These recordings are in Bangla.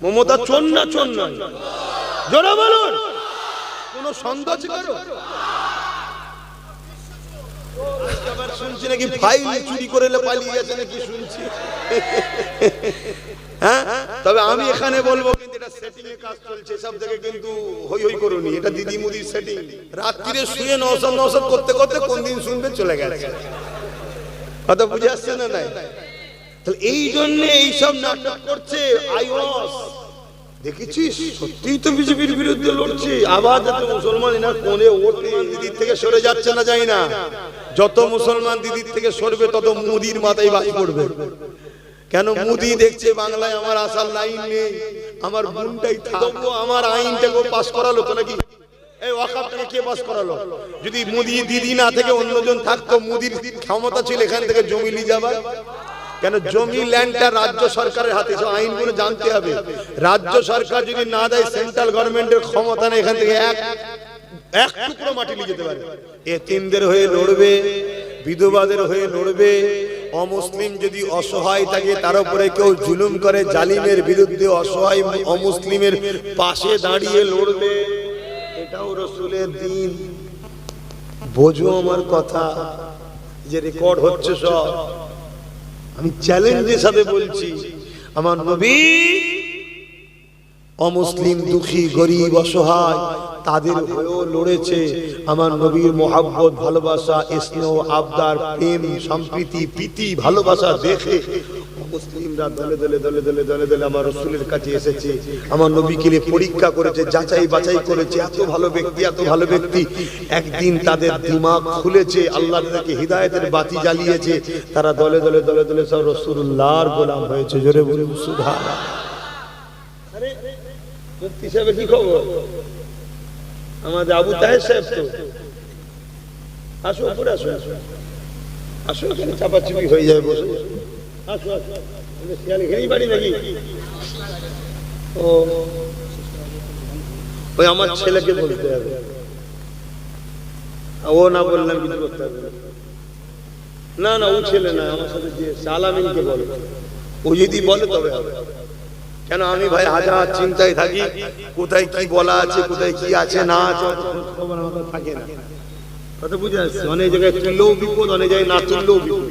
মমতা চোর না চোর জোরে বলুন। কোন সন্দেহ কারও? শুনছি নাকি ফাইল চুরি করে পালিয়ে গেছে নাকি শুনছি। হ্যাঁ? তবে আমি এখানে বলব কিন্তু এটা সেটিং এ কাজ চলছে সব থেকে কিন্তু হই হই করুনি এটা দিদি মুদির সেটিং রাত্রিরে শুয়ে নসব নসব করতে করতে কোন দিন শুনবে চলে গেছে। কথা বুঝে আসছে না নাই? এই জন্য নাটক করছে আইওয়াস। দেখেছিস? সত্যিই তো বিজেপির বিরুদ্ধে আবার যাতে মুসলমান এনার ওঠে দিদির থেকে সরে যাচ্ছে না যাই না। যত মুসলমান দিদির থেকে সরবে, তত মুদির মাথায় বাড়ি পড়বে। কেন মুদি দেখছে বাংলায় আমার আসার লাইন নেই? আমার বোনটাই থাকব আমার আইনটাকে পাস করালো তো নাকি? এই কে করালো? যদি মুদি দিদি না থেকে অন্যজন থাকতো, মুদির ক্ষমতা ছিল এখান থেকে জমি নিয়ে যাবার। কেন জমি ল্যান্ডটা রাজ্য সরকারের হাতে সব আইনগুলো জানতে হবে। রাজ্য সরকার যদি না দেয় সেন্ট্রাল গভর্নমেন্টের ক্ষমতা নেই এখান থেকে এক এক টুকরো মাটি নিয়ে যেতে পারে। এতিমদের হয়ে লড়বে বিধবাদের হয়ে লড়বে। অমুসলিম যদি অসহায় থাকে তার উপরে কেউ জুলুম করে জালিমের বিরুদ্ধে অসহায় অমুসলিমের পাশে দাঁড়িয়ে লড়বে। এটাও রসুলের দিন। বোঝো আমার কথা যে রেকর্ড হচ্ছে সব। আমি চ্যালেঞ্জের সাথে বলছি, আমার নবী অমুসলিম দুঃখী, গরিব, অসহায়, তাদের হয়েও লড়েছে। আমার নবীর মোহাব্বত, ভালোবাসা, স্নেহ, আবদার, প্রেম, সম্প্রীতি, প্রীতি, ভালোবাসা দেখে মুসলিমরা দলে দলে দলে দলে দলে দলে আমার রসুলের কাছে এসেছে। আমার নবীকে পরীক্ষা করেছে, যাচাই বাছাই করেছে, এত ভালো ব্যক্তি, এত ভালো ব্যক্তি। একদিন তাদের দিমাগ খুলেছে, আল্লাহ তাদেরকে হৃদায়তের বাতি জ্বালিয়েছে। তারা দলে দলে দলে দলে সব রসুল্লাহর গোলাম হয়েছে। জোরে বলুন সুধা মুফতি কি খবর? আমাদের আবু তাহের সাহেব তো। আসো উপরে আসো আসো আসো চাপাচুপি হয়ে যাবে বসে। বাড়ি নাকি? ও আমার ছেলেকে বলতে হবে। ও না বললাম কিছু করতে হবে না। না ও ছেলে না, আমার সাথে যে সালামিনকে বলে। ও যদি বলে তবে হবে। কেন, আমি ভাই হাজার চিন্তায় থাকি, কোথায় কি বলা আছে, কোথায় কি আছে, না আছে খবর কাছে থাকে না। কথা বুঝে আসছে, অনেক জায়গায় তুললেও বিপদ, অনেক জায়গায় না তুললেও বিপদ।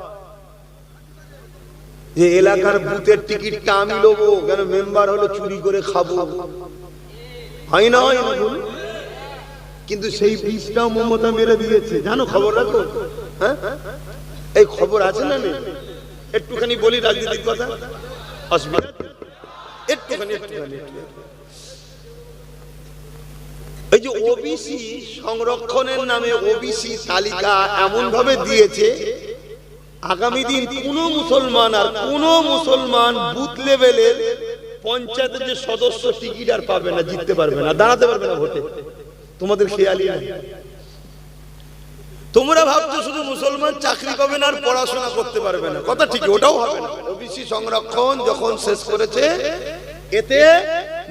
যে এলাকার বুথের টিকিটটা আমি নেব, কেন মেম্বার হলো চুরি করে খাব? হয় না কিন্তু সেই বীজটাও মমতা মেরে দিয়েছে। জানো খবর রাখো হ্যাঁ? এই খবর আছে না একটুখানি বলি রাজনীতির কথা। অসুবিধা? একটুখানি একটুখানি। এই যে ওবিসি সংরক্ষণের নামে ওবিসি তালিকা এমন ভাবে দিয়েছে আগামী দিন কোন মুসলমান আর কোন মুসলমান বুথ লেভেলের পঞ্চায়েতের যে সদস্য টিকিট আর পাবে না, জিততে পারবে না, দাঁড়াতে পারবে না ভোটে। তোমাদের খেয়ালই নাই। তোমরা ভাবছ শুধু মুসলমান চাকরি পাবে না আর পড়াশোনা করতে পারবে না। কথা ঠিক ওটাও হবে না। ওবিসি সংরক্ষণ যখন শেষ করেছে, এতে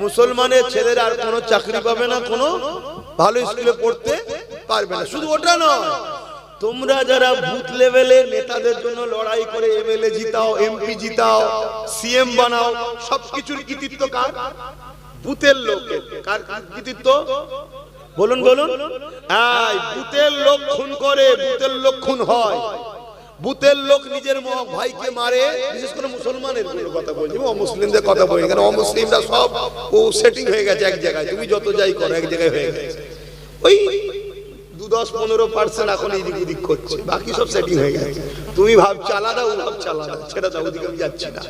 মুসলমানের ছেলেরা আর কোনো চাকরি পাবে না, কোনো ভালো স্কুলে পড়তে পারবে না। শুধু ওটা নয় তোমরা যারা বুথ লেভেলে নেতাদের জন্য লড়াই করে এমএলএ জিতাও, এমপি জিতাও, সিএম বানাও, সবকিছুর কৃতিত্ব কার? বুথের লোকের। কার কৃতিত্ব? বলুন বলুন। এই, বুথের লোক খুন করে, বুথের লোক খুন হয়। বুথের লোক নিজের ভাইকে মারে, বিশেষ করে মুসলমানের কথা বলছি। ও মুসলিমদের কথা বলি, কেন অমুসলিমরা সব ও সেটিং হয়ে গেছে এক জায়গায়। তুমি যত যাই করো, এক জায়গায় হয়ে গেছে। ওই দশ, পনেরো পার্সেন্ট এখন ওদিক করছে। বাকি সব সেটিং হয়ে গেছে। তুমি ওদিকে আমি যাচ্ছি না।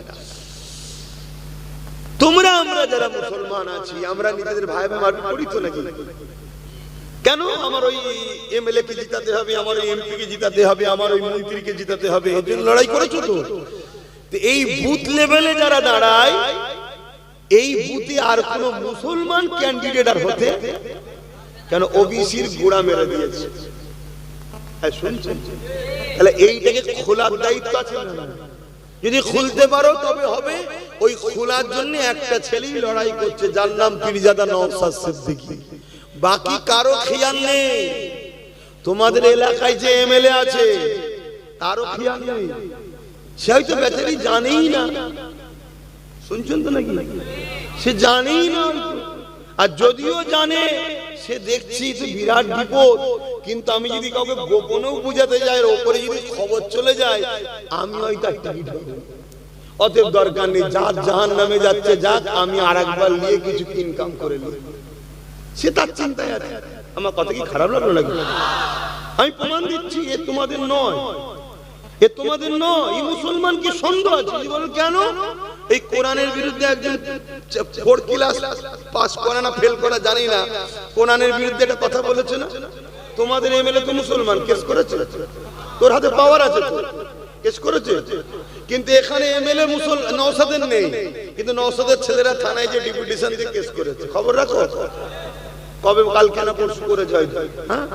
তোমরা, আমরা যারা মুসলমান আছি, আমরা নিজেদের ভাই ভাই তো নাকি? কেন? আমার ওই এমএলএ কে জিতাতে হবে, আমার ওই এমপি কে জিতাতে হবে, আমার ওই মন্ত্রীকে জিতাতে হবে লড়াই করেছ তো? এই বুথ লেভেলে যারা দাঁড়ায়, এই বুথে আর কোন মুসলমান ক্যান্ডিডেট আর হতে কেন ওবিসির গোড়া মেরে দিয়েছে? হ্যাঁ, শুনছেন। তাহলে এইটাকে খোলার দায়িত্ব আছে? যদি খুলতে পারো তবে হবে। ওই খোলার জন্য একটা ছেলেই লড়াই করছে যার নাম পীরজাদা নওসাদ সিদ্দিকী। বাকি কারও খেয়াল নেই। তোমাদের এলাকায় যে এমএলএ আছে তারও খেয়াল নেই। সে হয়তো বেচারি জানেই না। শুনছেন তো নাকি? সে জানেই না। আর যদিও জানে সে দেখছি বিরাট বিপদ। কিন্তু আমি যদি কাউকে গোপনেও বুঝাতে যাই ওপরে যদি খবর চলে যায়, আমি হয়তো টিকিট অতএব দরকার নেই, যার জাহান নামে যাচ্ছে যাক, আমি আর একবার নিয়ে কিছু ইনকাম করে নিই। সে তার চিন্তায় আছে। আমার কথা কি খারাপ লাগল নাকি? আমি প্রমাণ দিচ্ছি, এ তোমাদের নয়। এ তোমাদের নয়। এই মুসলমান কি সন্দেহ আছে? বলো কেন? এই কোরআনের বিরুদ্ধে একজন ফোর ক্লাস পাস করা না ফেল করা জানি না, কোরআনের বিরুদ্ধে একটা কথা বলেছে না? তোমাদের এমএলএ তো মুসলমান কেস করেছে? তোর হাতে পাওয়ার আছে কেস করেছে? কিন্তু এখানে এমএলএ মুসল নওসাদের নেই। কিন্তু নওসাদের ছেলেরা থানায় যে ডিপুটেশন দিয়ে কেস করেছে, খবর রাখো? কবে, কাল কেন পরশু করেছে হয়তো হ্যাঁ?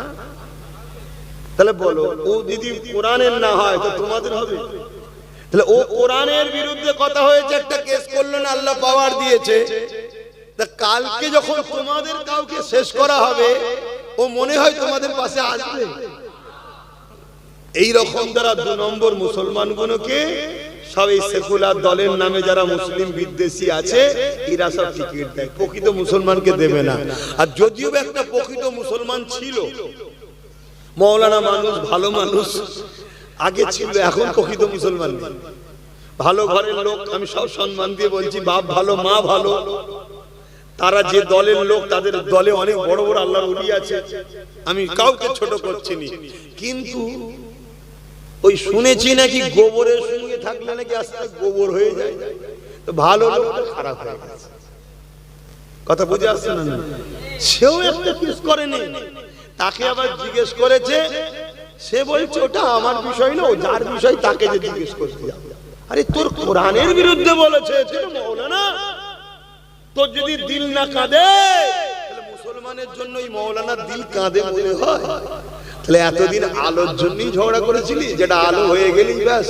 তাহলে বলো, ও দিদি কোরআনের না হয়, তো তোমাদের হবে? তাহলে ও কোরআনের বিরুদ্ধে কথা হয়েছে, একটা কেস করল না আল্লাহ পাওয়ার দিয়েছে। তা কালকে যখন তোমাদের কাউকে শেষ করা হবে, ও মনে হয় তোমাদের পাশে আসবে। এই রকম যারা দু নম্বর মুসলমানগুলোকে, সব এই সেকুলার দলের নামে যারা মুসলিম বিদ্বেষী আছে, এরা সব টিকিট দেয়। প্রকৃত মুসলমানকে দেবে না। আর যদিও একটা প্রকৃত মুসলমান ছিল, মৌলানা মানুষ, ভালো মানুষ আগে ছিল, এখন প্রকৃত মুসলমান ভালো ঘরের লোক, আমি সব সম্মান দিয়ে বলছি, বাপ ভালো, মা ভালো। তারা যে দলের লোক, তাদের দলে অনেক বড় বড় আল্লাহর উলি আছে। আমি কাউকে ছোট করছি নি। কিন্তু ওই শুনেছি নাকি গোবরের সঙ্গে থাকলে নাকি আস্তে গোবর হয়ে যায়। তো ভালো লোক খারাপ হয়ে গেছে। কথা বুঝে আসছে না? সেও একটা কিস করেনি। তাকে আবার জিজ্ঞেস করেছে সে বলছে, ওটা আমার বিষয় না, ও যার বিষয় তাকে যে জিজ্ঞেস করতে আরে, তোর কোরআনের বিরুদ্ধে বলেছে মৌলানা। তোর যদি দিল না কাঁদে মুসলমানের জন্য ওই মৌলানার দিল কাঁদে মনে হয়। তাহলে এতদিন আলোর জন্যই ঝগড়া করেছিলি, যেটা আলো হয়ে গেলি ব্যাস।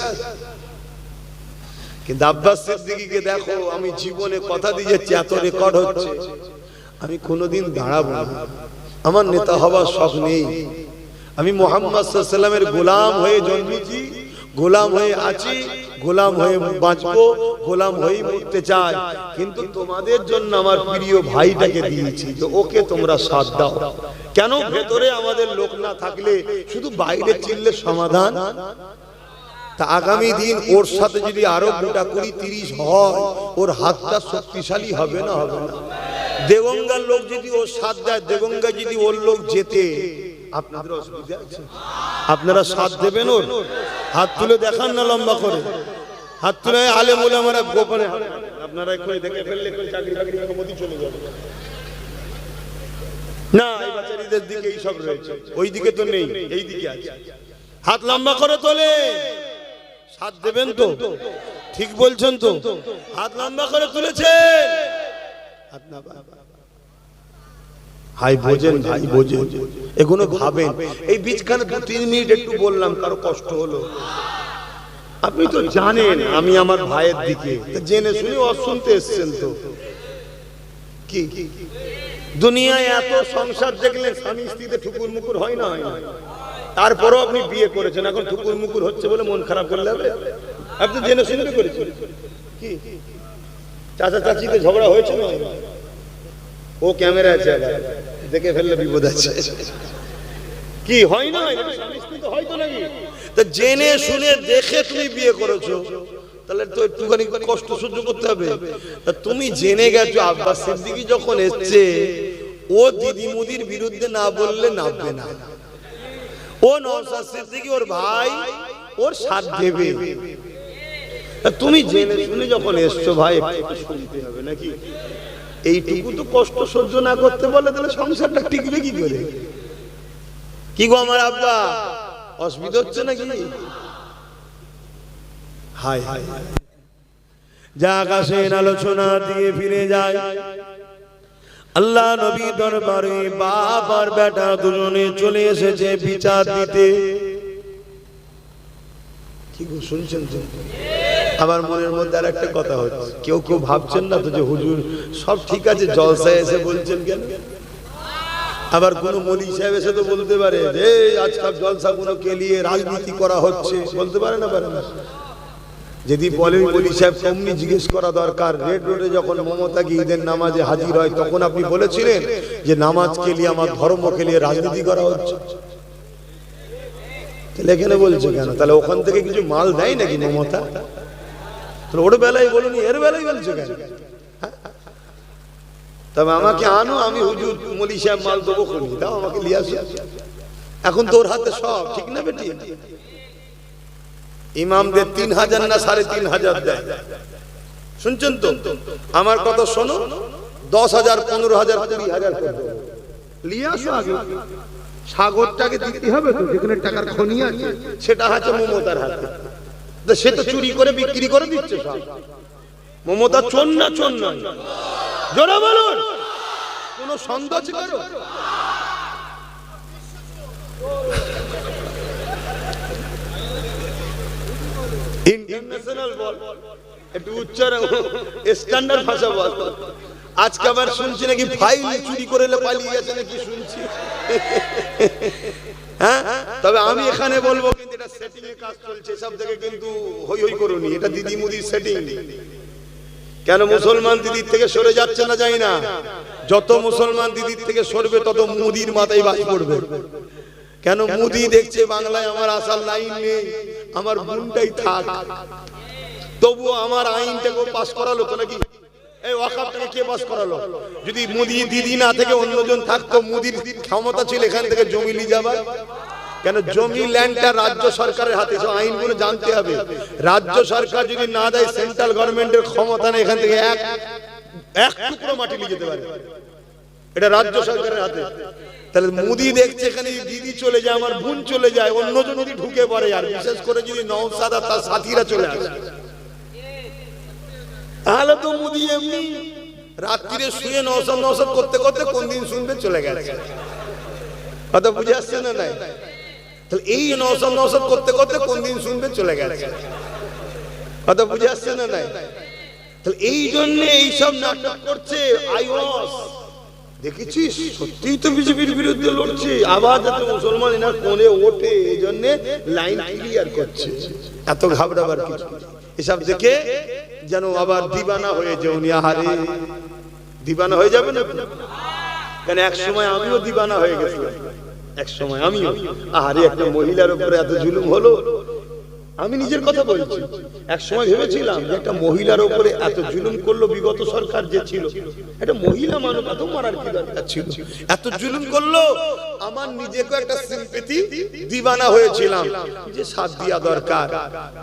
কিন্তু আব্বাস সিদ্দিকীকে দেখো, আমি জীবনে কথা দিয়ে এত রেকর্ড হচ্ছে। আমি কোনোদিন দাঁড়াবো না। আমার নেতা হবার শখ নেই। আমি মোহাম্মদ সাল্লামের গোলাম হয়ে জন্মেছি, গোলাম হয়ে আছি, গোলাম হয়ে বাঁচবো, গোলাম হয়ে মরতে চাই। কিন্তু তোমাদের জন্য আমার প্রিয় ভাইটাকে দিয়েছি, তো ওকে তোমরা সাথ দাও। কেন ভেতরে আমাদের লোক না থাকলে শুধু বাইরে চিনলে সমাধান? তা আগামী দিন ওর সাথে যদি আরও গোটা কুড়ি তিরিশ হয়, ওর হাতটা শক্তিশালী হবে না হবে না? দেগঙ্গার লোক যদি ওর সাথ দেয় দেগঙ্গা যদি ওর লোক যেতে আপনারা সাথ দেবেন ওর? হাত তুলে দেখান না লম্বা করে। হাত তুলে আলে বলে আমরা গোপনে। আপনারা এক্ষুনি দেখে ফেললে চাকরি বাকরি মোদি চলে যাবে। ঠিক বলছেন তো? হাত লম্বা করে তুলেছেন? হাত না হাই বোঝেন ভাই বোঝেন এগুলো ভাবেন। এই বীজখানে দু তিন মিনিট একটু বললাম কারও কষ্ট হলো। আপনি তো জানেন আমি আমার ভাইয়ের দিকে। জেনে শুনে অশুনতে এসছেন তো। কি? দুনিয়ায় এত সংসার দেখলে স্বামী স্ত্রীতে ঠুকুর মুকুর হয় না? হয় না। তারপরও আপনি বিয়ে করেছেন এখন ঠুকুর মুকুর হচ্ছে বলে মন খারাপ করলে হবে? আপনি জেনে শুনতে করেছেন। কি? চাচা চাচিতে ঝগড়া হয়েছে না? ও ক্যামেরা আছে আবার দেখে ফেললে বিপদ আছে। কি হয় না? তো হয়তো নাকি? তা জেনে শুনে দেখে তুমি বিয়ে করেছ তাহলে তো একটুখানি কষ্ট সহ্য করতে হবে। তা তুমি জেনে গেছো আব্বাস সিদ্দিকি যখন এসছে ও দিদি মুদির বিরুদ্ধে না বললে নামবে না। ও নওশাদ সিদ্দিকি ওর ভাই ওর সাথ দেবে। তুমি জেনে শুনে যখন এসছো ভাই শুনতে হবে নাকি? এইটুকু তো কষ্ট সহ্য না করতে বলে তাহলে সংসারটা টিকবে কি করে? কি গো আমার আব্বা? অসুবিধা হচ্ছে নাকি? হাই হাই যা আকাশের আলোচনা দিয়ে ফিরে যায়। আল্লাহ নবী দরবারে বাপ আর বেটা দুজনে চলে এসেছে বিচার দিতে। কি গো শুনছেন তো? আমার মনের মধ্যে আর একটা কথা হচ্ছে। কেউ কেউ ভাবছেন না তো যে হুজুর, সব ঠিক আছে, জলসায় এসে বলছেন কেন? আবার কোন মলি সাহেব এসে তো বলতে পারে যে আজকাল জলসা গুলো কে নিয়ে রাজনীতি করা হচ্ছে। বলতে পারে না পারে না। যদি বলে মলি সাহেব, তেমনি জিজ্ঞেস করা দরকার। রেড রোডে যখন মমতা ঈদের নামাজে হাজির হয়, তখন আপনি বলেছিলেন যে নামাজ কে নিয়ে আমার ধর্ম কে নিয়ে রাজনীতি করা হচ্ছে। তাহলে এখানে বলছে কেন? তাহলে ওখান থেকে কিছু মাল দেয় নাকি মমতা? তাহলে ওর বেলায় বলুন এর বেলায় বলছে কেন? তবে আমাকে আনো, আমি হুজুর মলি সাহেব মাল দেবো খুনি দাও আমাকে লিয়ে এখন তোর হাতে সব, ঠিক না বেটি? ইমামদের তিন হাজার না সাড়ে তিন হাজার দেয়? শুনছেন তো? আমার কথা শোনো, দশ হাজার, পনেরো হাজার, কুড়ি হাজার। লিয়ে আসো আগে। সাগরটাকে দিতে হবে তো, যেখানে টাকার খনি আছে, সেটা আছে মমতার হাতে। সে তো চুরি করে বিক্রি করে দিচ্ছে মমতা চোর না চোর নয়। বলুন। কোন সন্দেহ একটু বল। আজকে আবার শুনছি নাকি চুরি করে নাকি শুনছি। হ্যাঁ? তবে আমি এখানে বলব কিন্তু কাজ চলছে সব কিন্তু হই হই করুনি এটা দিদি মুদির সেটিং কেন মুসলমান দিদির থেকে সরে যাচ্ছে না যাই না? যত মুসলমান দিদির থেকে সরবে, তত মুদির মাথায় পড়বে। কেন মুদি দেখছে বাংলায় আমার আসার লাইন নেই, আমার বোনটাই থাক। তবুও আমার আইনটাকে পাস করালো তো নাকি? এই কে পাস করালো? যদি মুদি দিদি না থেকে অন্যজন থাকতো, মুদির ক্ষমতা ছিল এখান থেকে জমি নিয়ে যাবার। কেন জমি ল্যান্ডটা রাজ্য সরকারের হাতে সব আইনগুলো জানতে হবে। রাজ্য সরকার যদি না দেয়, সেন্ট্রাল গভর্নমেন্টের ক্ষমতা নেই, এখান থেকে এক এক টুকরো মাটি নিয়ে যেতে পারে। এটা রাজ্য সরকারের হাতে। তাহলে মোদি দেখছে এখানে দিদি চলে যায়, আমার বোন চলে যায়, অন্যজন যদি ঢুকে পড়ে, আর বিশেষ করে যদি নওসাদ আর তার সাথীরা চলে আসে। তাহলে তো মোদি এমনি রাত্রিরে শুয়ে নওসাদ নওসাদ করতে করতে কোন দিন শুনবে, চলে গেছে। কথা বুঝে আসছে না নাই? তাহলে এই নওসাদ নওসাদ করতে করতে কোন দিন শুনবে চলে গেছে। কথা বুঝে আসছে না নাই? তাহলে এই জন্য এইসব নাটক করছে আইওয়াস। দেখেছিস? সত্যিই তো বিজেপির বিরুদ্ধে লড়ছে। আবার যাতে মুসলমান এনার কোণে ওঠে, এই জন্য লাইন ক্লিয়ার করছে। এত ঘাবড়াবার কিছু এসব দেখে যেন আবার দিবানা হয়ে যে উনি আহারে। দিবানা হয়ে যাবে না? কেন এক সময় আমিও দিবানা হয়ে গেছিলাম। এক সময় আমিও, আহারে, একটা মহিলার উপরে এত জুলুম হলো। আমি নিজের কথা বলছি। এক সময় ভেবেছিলাম যে একটা মহিলার উপরে এত জুলুম করল বিগত সরকার যে ছিল। একটা মহিলা মানুষ, এত মারার কি দরকার ছিল? এত জুলুম করল, আমার নিজেকে একটা সিম্পেথি দিবানা হয়েছিলাম যে সাথ দিয়া দরকার।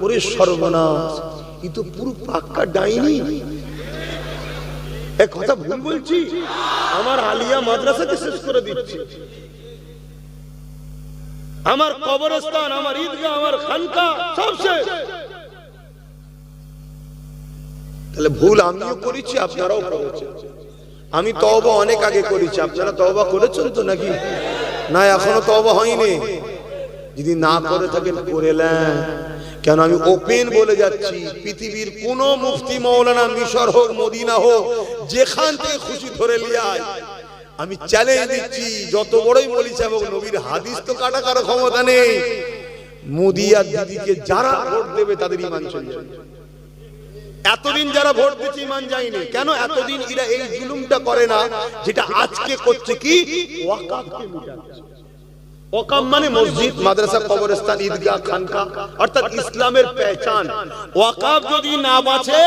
ওরে সর্বনাশ, ই তো পুরো পাক্কা ডাইনি। এ কথা ভুল বলছি? আমার আলিয়া মাদ্রাসাকে শেষ করে দিচ্ছে। আমার কবরস্থান, আমার ঈদগাহ, আমার খানকা সব তাহলে ভুল আমিও করেছি, আপনারাও করেছেন। আমি তওবা অনেক আগে করেছি, আপনারা তওবা করেছেন তো নাকি? না, এখনও তওবা হয়নি। যদি না করে থাকেন, করে নেন। কেন, আমি ওপেন বলে যাচ্ছি, পৃথিবীর কোন মুফতি মৌলানা মিশর হোক, মদিনা হোক, যেখান থেকে খুশি ধরে লিয়ায় আমি চ্যালেঞ্জ দিচ্ছি, যত বড়ই বলিস এবং নবীর হাদিস তো কাটা কারও ক্ষমতা নেই। মোদি আর দিদিকে যারা ভোট দেবে তাদের ইমান চলে যাবে। এতদিন যারা ভোট দিচ্ছে ইমান যায়নি, কেন এতদিন এরা এই জুলুমটা করে না, যেটা আজকে করছে কি? ওয়াকাফকে মিটাচ্ছে ওয়াকাম মানে মসজিদ, মাদ্রাসা, কবরস্থান, ঈদগাহ খানকা অর্থাৎ ইসলামের পেহচান। ওয়াকাফ যদি না বাঁচে,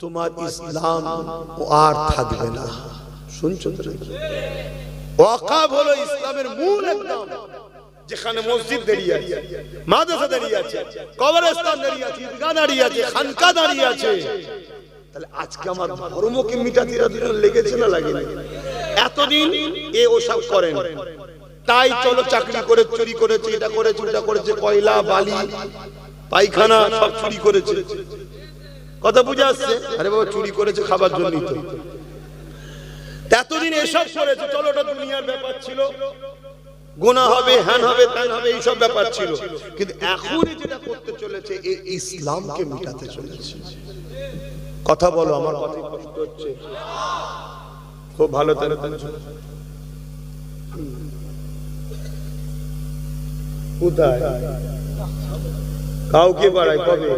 তোমার ইসলাম আর থাকবে না। শুনছো তো? হলো ইসলামের মূল একদম যেখানে মসজিদ দাঁড়িয়ে আছে, মাদ্রাসা দাঁড়িয়ে আছে, কবরস্থান দাঁড়িয়ে আছে, ঈদগাহ দাঁড়িয়ে আছে, খানকা দাঁড়িয়ে আছে। তাহলে আজকে আমার ধর্মকে মিটাতে লেগেছে না লাগেনি? এতদিন এ ওসব করেন। তাই চলো চাকরি করে, চুরি করেছে, এটা করেছে, ওটা করেছে, কয়লা, বালি, পায়খানা, সব চুরি করেছে। কথা বুঝে আসছে? আরে বাবা, চুরি করেছে খাবার জন্যই তা। এতদিন এসব করেছে, চলো ওটা দুনিয়ার ব্যাপার ছিল। গোনা হবে হ্যান হবে, ত্যান হবে, এইসব ব্যাপার ছিল। কিন্তু এখন যেটা করতে চলেছে এই ইসলামকে মিটাতে চলেছে। কথা বলো, আমার কথা কষ্ট হচ্ছে। খুব ভালো তাহলে কোথায়? কাউকে বাড়ায় কবে?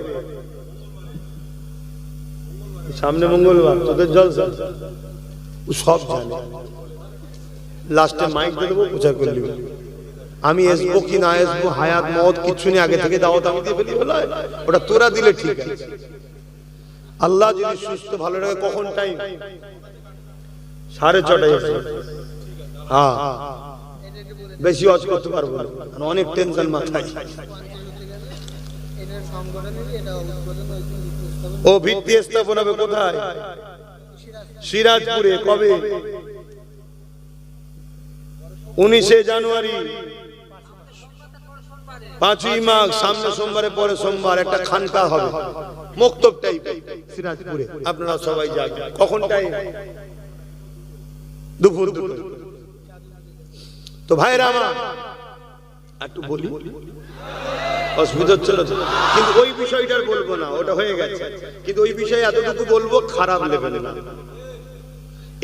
সামনে মঙ্গলবার, তোদের জলসা? সব জানে। লাস্টে মাইক দিয়ে দেবো করে আমি আসব কি না আসব হায়াত মত কিচ্ছু নেই, আগে থেকে দাওয়াত আমি দিয়ে ফেলি ওটা তোরা দিলে ঠিক আছে। আল্লাহ যদি সুস্থ, ভালো রাখে, কখন টাইম সাড়ে ছটায় হ্যাঁ। বেশি অজ করতে পারব না অনেক টেনশন মাথায়। ও ভিত্তি স্থাপন হবে কোথায়? সিরাজপুরে কবে? উনিশে জানুয়ারি। পাঁচই মাঘ, সামনে সোমবারে পরে সোমবার, একটা খানকা হবে। সিরাজপুরে। আপনারা সবাই কখন দুপুর তো ভাইরা আমার, একটু বলি। অসুবিধা কিন্তু ওই বিষয়টার বলব না, ওটা হয়ে গেছে। কিন্তু ওই বিষয়ে এতটুকু বলব, খারাপ লেভেলে না।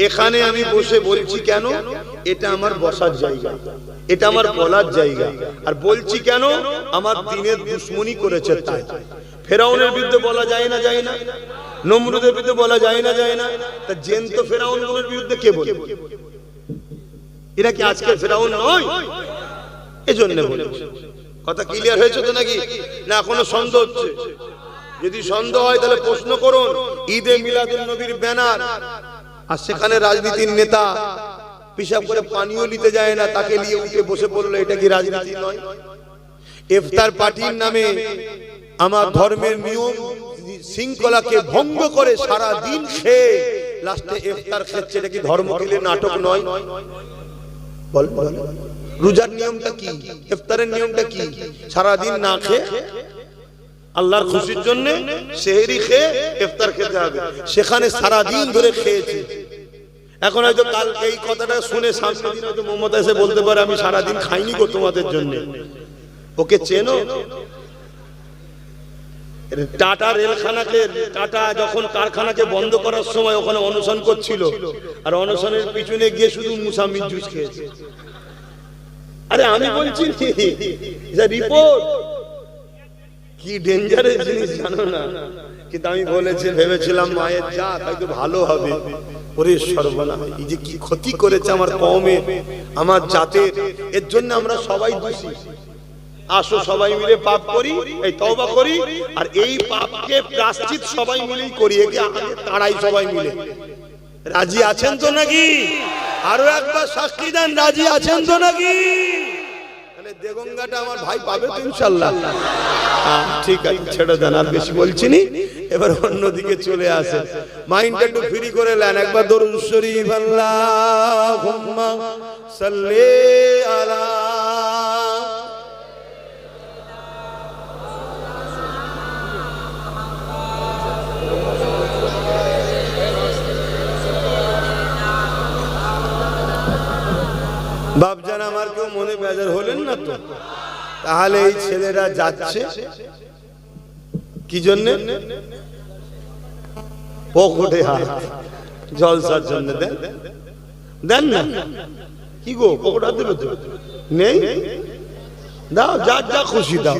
এখানে আমি বসে বলছি কেন? এটা আমার বসার জায়গা। এটা আমার বলার জায়গা। আর বলছি কেন? আমার দিনের দুশ্মনী করেছে তাই। ফেরাউনের বিরুদ্ধে বলা যায় না যায় না। নমরুদের বিরুদ্ধে বলা যায় না যায় না। তা জেন্ত ফেরাউনগুলোর বিরুদ্ধে কে বলে এরা কি আজকে ফেরাউন নয়? এজন্য বলছি কথা ক্লিয়ার হয়েছে তো নাকি? না, এখনও সন্দেহ হচ্ছে। যদি সন্দেহ হয় তাহলে প্রশ্ন করুন। ঈদে মিলাদুল নবীর ব্যানার। আর সেখানে রাজনীতির নেতা পিসাব করে পানিও নিতে যায় না, তাকে নিয়ে উঠে বসে পড়ল, এটা কি রাজনীতি নয়? ইফতার পার্টির নামে আমার ধর্মের নিয়ম শৃঙ্খলাকে ভঙ্গ করে সারা দিন খেয়ে লাস্টে ইফতার খাচ্ছে, এটা কি ধর্ম কিলে নাটক নয়? বল রোজার নিয়মটা কি? ইফতারের নিয়মটা কি? সারা দিন না খেয়ে? আল্লাহর খুশির জন্য সেহেরি খেয়ে ইফতার খেতে হবে। সেখানে সারা দিন ধরে খেয়েছে। এখন হয়তো কাল এই কথাটা শুনে সামনে দিন হয়তো মোহাম্মদ এসে বলতে পারে, আমি সারা দিন খাইনি গো তোমাদের জন্য। ওকে চেনো? টাটা রেলখানাকে, টাটা যখন কারখানাকে বন্ধ করার সময় ওখানে অনশন করছিল, আর অনশনের পিছনে গিয়ে শুধু মুসাম্মির জুস খেয়েছে। আরে আমি বলছি রিপোর্ট। কি ডেঞ্জারের জিনিস জানো না? কিন্তু আমি বলেছি, ভেবেছিলাম, মায়ের যা, তাই তো ভালো হবে। ওরে সর্বনা এই যে কি ক্ষতি করেছে আমার কমে আমার জাতের এর জন্য আমরা সবাই দোষী। আসো সবাই মিলে পাপ করি, এই তওবা করি, আর এই পাপকে প্রাশ্চিত সবাই মিলেই করি, একে তাড়াই সবাই মিলে। রাজি আছেন তো নাকি? আরও একবার শাস্তি দেন, রাজি আছেন তো নাকি? দেগঙ্গাটা আমার ভাই পাবে তো ইনশাল্লাহ। ঠিক আছে ছেড়ে দেন আর বেশি বলছি নি। এবার অন্যদিকে চলে আসে। মাইন্ডটা একটু ফ্রি করে নেন একবার দরুদ শরীফ আল্লাহ সাল্লি আলা বাপজান আমার কেউ মনে বেজার হলেন না তো, তাহলে এই ছেলেরা যাচ্ছে। কি জন্য? পকেটে জলসার জন্য দেন। দেন না? কি গো, পকেট দেবে তো? নেই? দাও, যা যা খুশি দাও।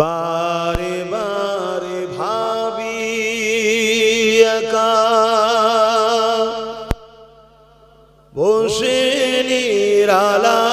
বারে বারে ভাবি একা। বসে নিরালা